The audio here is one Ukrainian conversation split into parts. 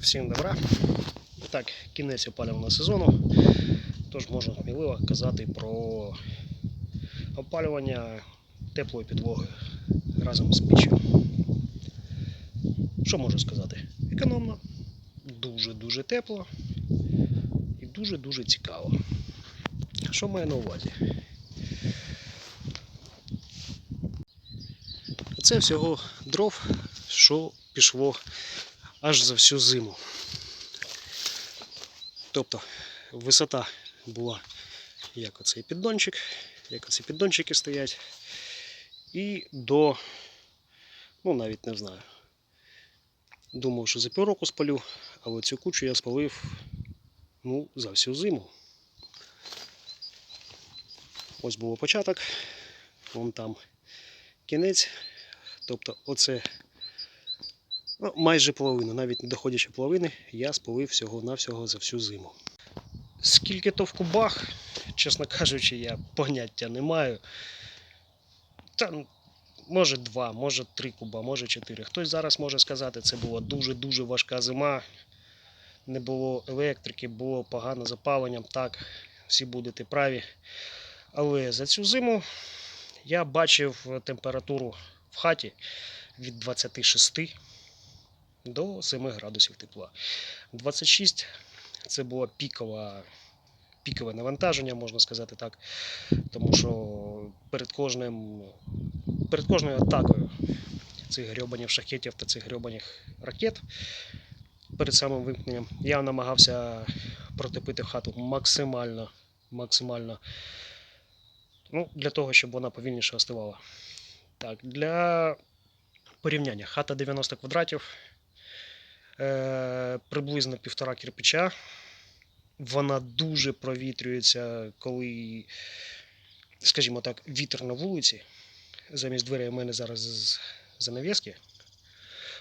Всім добра. І так, кінець опалювального сезону. Тож можна сміливо казати про опалювання теплої підлоги разом з піччю. Що можу сказати? Економно, дуже-дуже тепло і дуже-дуже цікаво. Що маю на увазі? Це всього дров, що пішло аж за всю зиму. Тобто висота була як оцей піддончик, як оці піддончики стоять. І до, ну навіть не знаю. Думав, що за півроку спалю, але цю кучу я спалив ну, за всю зиму. Ось був початок, вон там кінець. Тобто оце ну, майже половину, навіть не доходячи половини, я спалив всього-навсього за всю зиму. Скільки то в кубах, чесно кажучи, я поняття не маю. Та, ну, може два, може три куба, може чотири. Хтось зараз може сказати, це була дуже-дуже важка зима. Не було електрики, було погано з опаленням. Так, всі будете праві. Але за цю зиму я бачив температуру в хаті від 26 до 7 градусів тепла. 26 це було пікова, пікове навантаження, можна сказати так. Тому що перед кожним перед кожною атакою цих грьобанів шахетів та цих грьобаних ракет перед самим вимкненням я намагався протопити хату максимально, максимально ну, для того, щоб вона повільніше остивала. Так, для порівняння хата 90 квадратів, приблизно півтора кирпича. Вона дуже провітрюється, коли, скажімо так, вітер на вулиці. Замість дверей у мене зараз з- занавіски,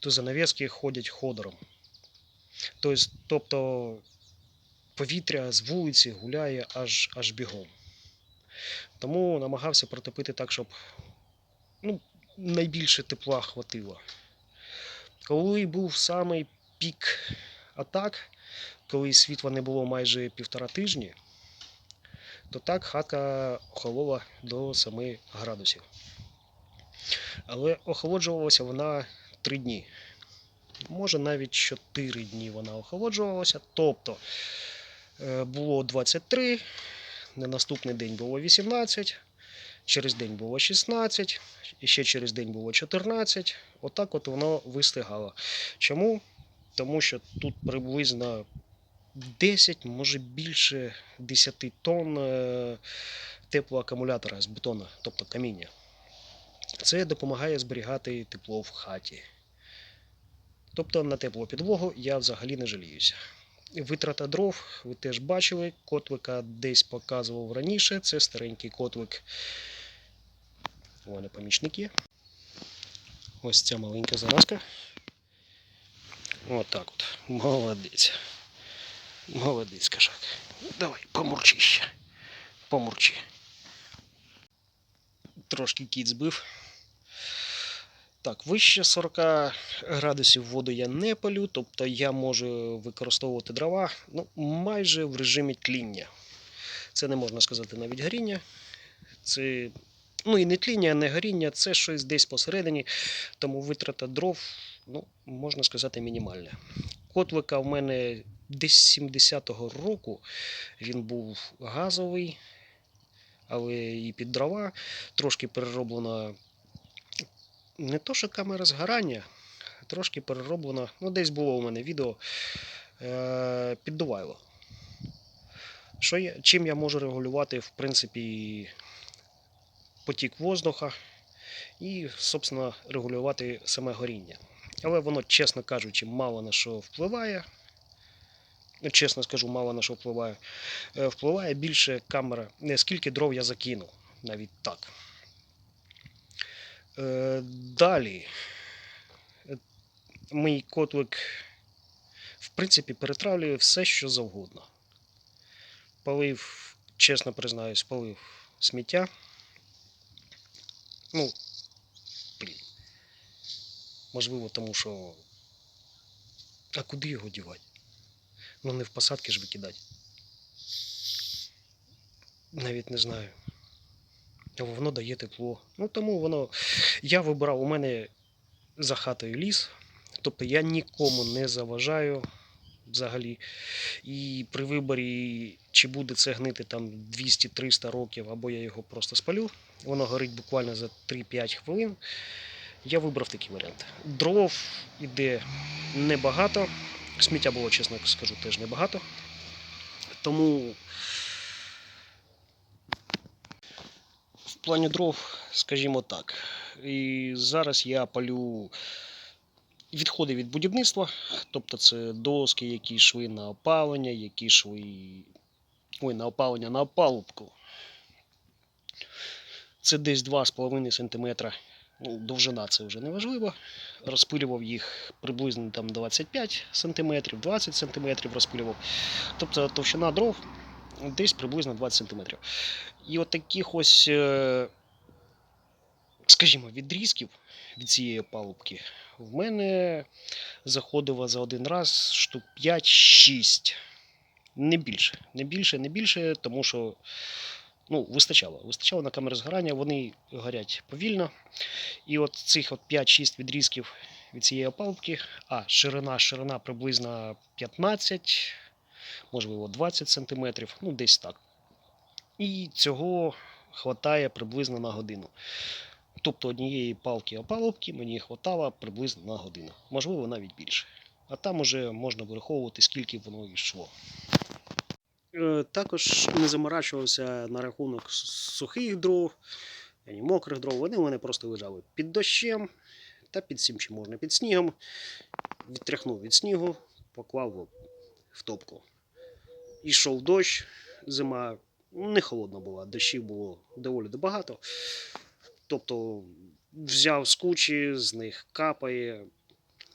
то занавіски ходять ходором. Тобто повітря з вулиці гуляє аж, аж бігом. Тому намагався протопити так, щоб ну, найбільше тепла хватило. Коли був самий пік атак, коли світла не було майже півтора тижні, то так хатка охолола до 7 градусів. Але охолоджувалася вона 3 дні. Може навіть 4 дні вона охолоджувалася. Тобто е, було 23, на наступний день було 18, через день було 16, і ще через день було 14. Отак от воно вистигало. Чому? Тому що тут приблизно 10, може більше 10 тонн е, теплоакумулятора з бетону, тобто каміння. Це допомагає зберігати тепло в хаті. Тобто на теплу підлогу я взагалі не жаліюся. Витрата дров, ви теж бачили, котлика десь показував раніше. Це старенький котлик. У мене. Ось ця маленька заразка. Отак от. Молодець. Молодець, кошак. Давай, помурчи ще. Помурчи. Трошки кіт збив. Так, вище 40 градусів воду я не палю, тобто я можу використовувати дрова ну, майже в режимі тління. Це не можна сказати навіть горіння. Це, ну і не тління, не горіння, це щось десь посередині, тому витрата дров, ну, можна сказати, мінімальна. Котлика в мене десь 70-го року він був газовий, але і під дрова трошки перероблено не то, що камера згорання, трошки перероблено. Ну, десь було у мене відео е, піддувайло. Що я, чим я можу регулювати, в принципі, потік воздуха і, собственно, регулювати саме горіння. Але воно, чесно кажучи, мало на що впливає. Ну, Чесно скажу, мало на що впливає. Е, Впливає більше камера, не скільки дров я закину, навіть так. Е, Далі. Е, Мій котлик, в принципі, перетравлює все, що завгодно. Палив, чесно признаюсь, палив сміття. Ну, блін. Можливо, тому що А куди його дівати? Ну не в посадки ж викидати. Навіть не знаю. Воно дає тепло. Ну тому воно. Я вибирав у мене за хатою ліс. Тобто я нікому не заважаю взагалі. І при виборі, чи буде це гнити там 200-300 років, або я його просто спалю, воно горить буквально за 3-5 хвилин. Я вибрав такий варіант. Дров іде небагато. Сміття було, чесно скажу, теж небагато. Тому в плані дров, скажімо так. І зараз я палю відходи від будівництва, тобто це доски, які йшли на опалення, які йшли ой, на опалення на опалубку. Це десь 2,5 см. Ну, довжина це вже не важливо. Розпилював їх приблизно там 25 см, 20 см розпилював. Тобто товщина дров десь приблизно 20 см. І от таких ось, е, скажімо, відрізків від цієї палубки в мене заходило за один раз штук 5-6. Не більше, не більше, не більше, тому що ну, вистачало. Вистачало на камери згорання, вони горять повільно. І от цих от 5-6 відрізків від цієї опалубки, а ширина, ширина приблизно 15, можливо, 20 см, ну десь так. І цього хватає приблизно на годину. Тобто однієї палки опалубки мені хватало приблизно на годину, можливо, навіть більше. А там уже можна вираховувати, скільки воно йшло. Е, Також не заморачувався на рахунок сухих дров, ані мокрих дров. Вони у мене просто лежали під дощем та під всім, чим можна, під снігом. Відтряхнув від снігу, поклав в топку. Ішов дощ, зима не холодна була, дощів було доволі багато. Тобто взяв з кучі, з них капає,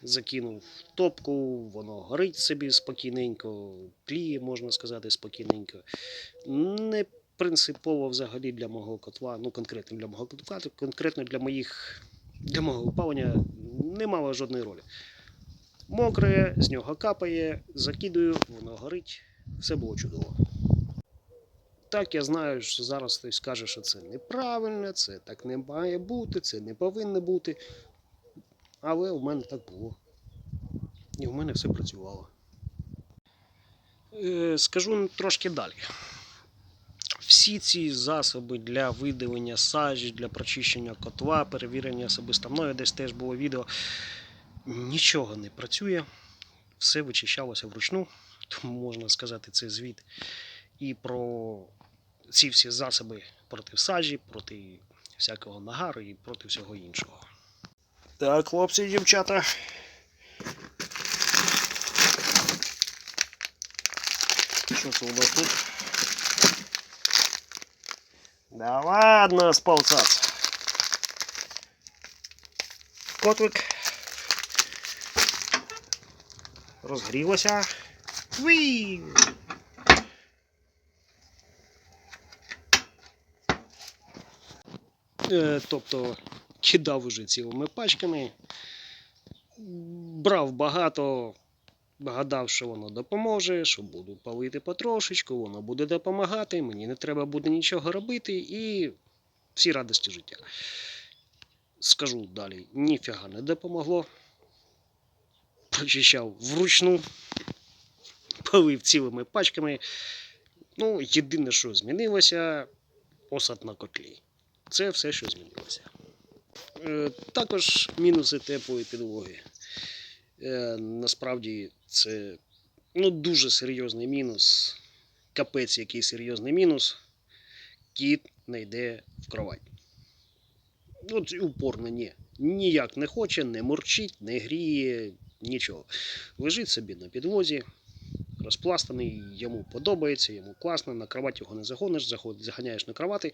закинув топку, воно горить собі спокійненько, тліє, можна сказати, спокійненько. Не принципово взагалі для мого котла, ну конкретно для мого котла, конкретно для моїх для мого опалення не мало жодної ролі. Мокре, з нього капає, закидую, воно горить, все було чудово. Так, я знаю, що зараз хтось скаже, що це неправильно, це так не має бути, це не повинно бути. Але у мене так було. І в мене все працювало. Е, Скажу трошки далі. Всі ці засоби для видалення сажі, для прочищення котла, перевірення особисто мною, десь теж було відео. Нічого не працює, все вичищалося вручну, тому можна сказати, це звіт і про ці всі засоби проти сажі, проти всякого нагару і проти всього іншого. Так, хлопці і дівчата. Що це у нас тут? Да ладно, сползаться. Котвик. Розгрілося. Вii! Е, тобто кидав уже цілими пачками, брав багато, гадав, що воно допоможе, що буду палити потрошечку, воно буде допомагати, мені не треба буде нічого робити і всі радості життя. Скажу далі, ніфіга не допомогло. Прочищав вручну, палив цілими пачками. Ну, єдине, що змінилося, осад на котлі. Це все, що змінилося. Е, Також мінуси теплої підлоги. Е, Насправді це ну, дуже серйозний мінус. Капець, який серйозний мінус. Кіт не йде в кровать. От упорно ні. Ніяк не хоче, не мурчить, не гріє, нічого. Лежить собі на підлозі, розпластаний, йому подобається, йому класно, на кровать його не загониш, заганяєш на кровати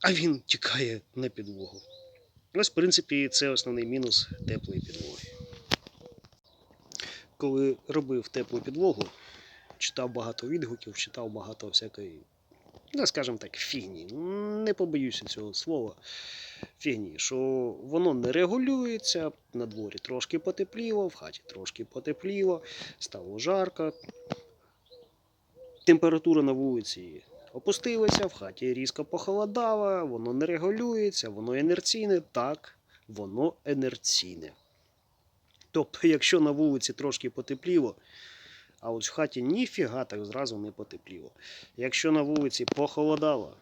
а він тікає на підлогу. Ось, в принципі, це основний мінус теплої підлоги. Коли робив теплу підлогу, читав багато відгуків, читав багато всякої, ну, скажімо так, фігні. Не побоюся цього слова. фігні, що воно не регулюється, на дворі трошки потепліло, в хаті трошки потепліло, стало жарко. Температура на вулиці опустилася, в хаті різко похолодало, воно не регулюється, воно інерційне. Так, воно інерційне. Тобто, якщо на вулиці трошки потепліло, а от в хаті ніфіга так зразу не потепліло. Якщо на вулиці похолодало,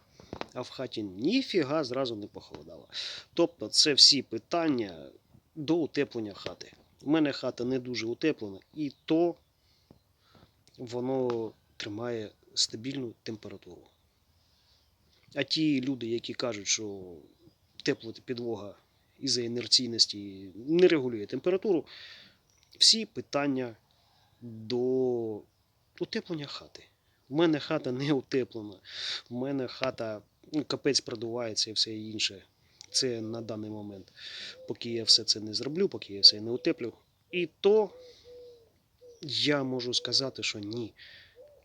а в хаті ніфіга зразу не похолодало. Тобто, це всі питання до утеплення хати. У мене хата не дуже утеплена, і то воно тримає стабільну температуру. А ті люди, які кажуть, що тепла підлога із-за інерційності не регулює температуру, всі питання до утеплення хати. У мене хата не утеплена, у мене хата ну, капець продувається і все інше. Це на даний момент, поки я все це не зроблю, поки я все не утеплю. І то я можу сказати, що ні.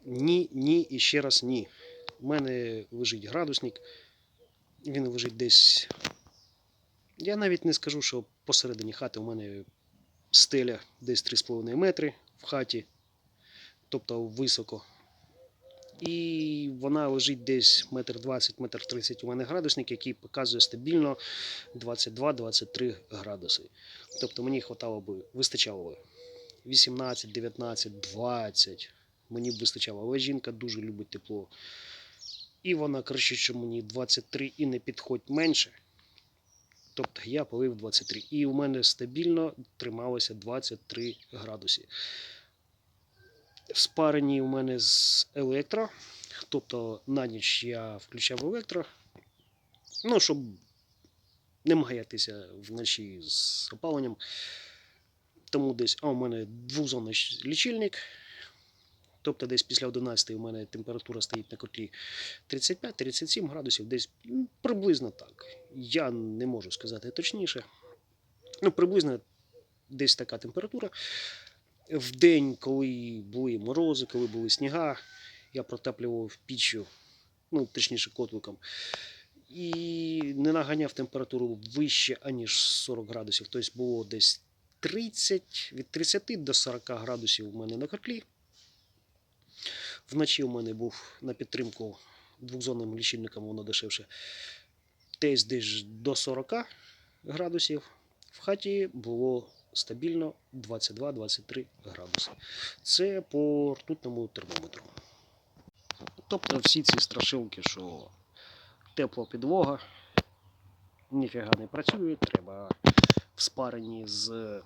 Ні, ні і ще раз ні. У мене лежить градусник, він лежить десь. Я навіть не скажу, що посередині хати у мене стеля десь 3,5 метри в хаті, тобто високо. І вона лежить десь метр 20, метр 30 у мене градусник, який показує стабільно 22-23 градуси. Тобто мені хватало би, вистачало би 18, 19, 20. Мені б вистачало. Але жінка дуже любить тепло. І вона кричить, що мені 23 і не підходь менше. Тобто я полив 23. І у мене стабільно трималося 23 градуси. В спаренні у мене з електро. Тобто на ніч я включав електро. Ну, щоб не маятися вночі з опаленням. Тому десь, а у мене двозонний лічильник. Тобто десь після 11 у мене температура стоїть на котлі 35-37 градусів, десь приблизно так. Я не можу сказати точніше. Ну, приблизно десь така температура. В день, коли були морози, коли були сніга, я протеплював піччю, ну, точніше, котликом. І не наганяв температуру вище, аніж 40 градусів. Тобто було десь 30, від 30 до 40 градусів у мене на котлі. Вночі у мене був на підтримку двохзонним лічильником, воно дешевше. Десь десь до 40 градусів. В хаті було стабільно 22-23 градуси. Це по ртутному термометру. Тобто всі ці страшилки, що тепла підлога, ніфіга не працює, треба в спаренні з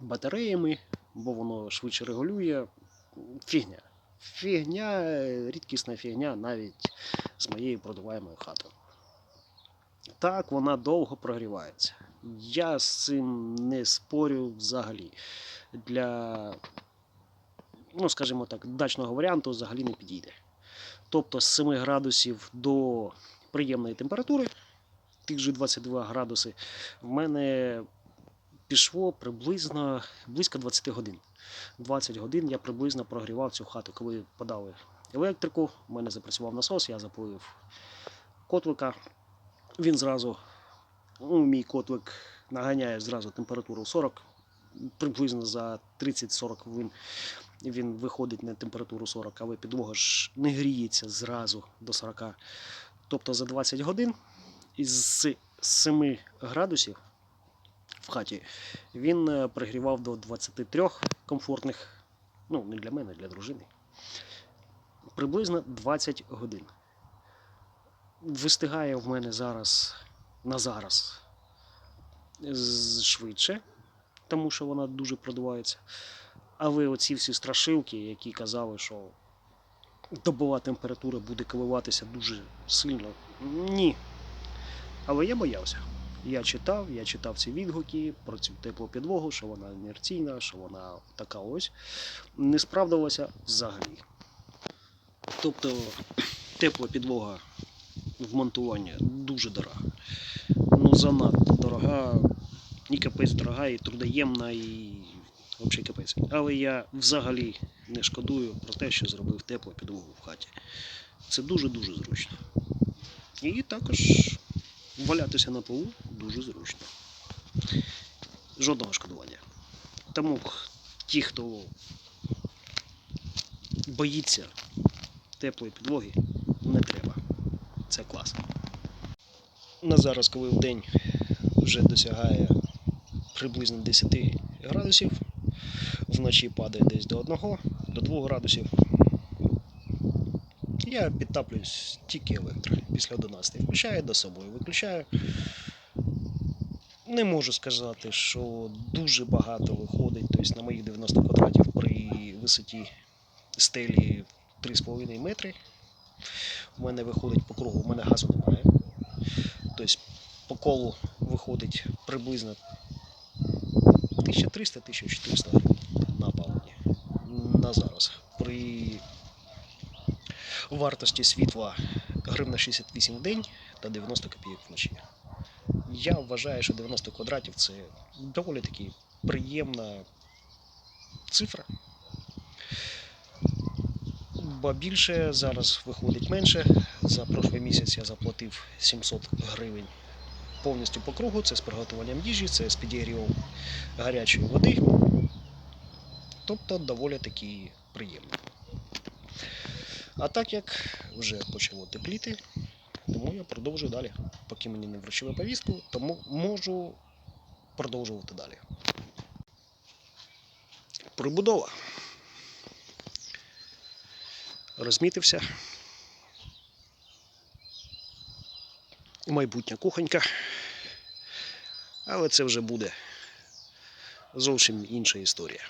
батареями, бо воно швидше регулює. Фігня. Фігня, рідкісна фігня навіть з моєю продуваємою хатою. Так, вона довго прогрівається. Я з цим не спорю взагалі. Для, ну, скажімо так, дачного варіанту взагалі не підійде. Тобто з 7 градусів до приємної температури, тих же 22 градуси, в мене пішло приблизно близько 20 годин. 20 годин я приблизно прогрівав цю хату, коли подали електрику, у мене запрацював насос, я запалив котлика. Він зразу, ну, мій котлик наганяє зразу температуру 40, приблизно за 30-40 хвилин він виходить на температуру 40, але підлога ж не гріється зразу до 40. Тобто за 20 годин із 7 градусів в хаті він е, пригрівав до 23 комфортних, ну не для мене, для дружини. Приблизно 20 годин. Вистигає в мене зараз на зараз швидше, тому що вона дуже продувається. Але оці всі страшилки, які казали, що добова температура буде коливатися дуже сильно. Ні. Але я боявся. Я читав, я читав ці відгуки про цю теплу підлогу, що вона інерційна, що вона така ось. Не справдилося взагалі. Тобто тепла підлога в монтуванні дуже дорога. Ну, занадто дорога, і капець дорога, і трудоємна, і взагалі капець. Але я взагалі не шкодую про те, що зробив теплу підлогу в хаті. Це дуже-дуже зручно. І також валятися на полу дуже зручно. Жодного шкодування. Тому ті, хто боїться теплої підлоги, не треба. Це клас. На зараз, коли в день вже досягає приблизно 10 градусів, вночі падає десь до 1, до 2 градусів. Я підтаплююсь тільки електро. Після 11 включаю, до собою виключаю. Не можу сказати, що дуже багато виходить. Тобто на моїх 90 квадратів при висоті стелі 3,5 метри. У мене виходить по кругу, у мене газу немає. Тобто по колу виходить приблизно 1300-1400 гривень на опалення на зараз. При вартості світла гривна 68 в день та 90 копійок вночі. Я вважаю, що 90 квадратів це доволі таки приємна цифра. Бо більше зараз виходить менше. За прошлий місяць я заплатив 700 гривень повністю по кругу. Це з приготуванням їжі, це з підігрівом гарячої води. Тобто доволі таки приємно. А так як вже почало тепліти, тому я продовжую далі. Поки мені не вручили повістку, тому можу продовжувати далі. Прибудова. Розмітився. Майбутня кухонька. Але це вже буде зовсім інша історія.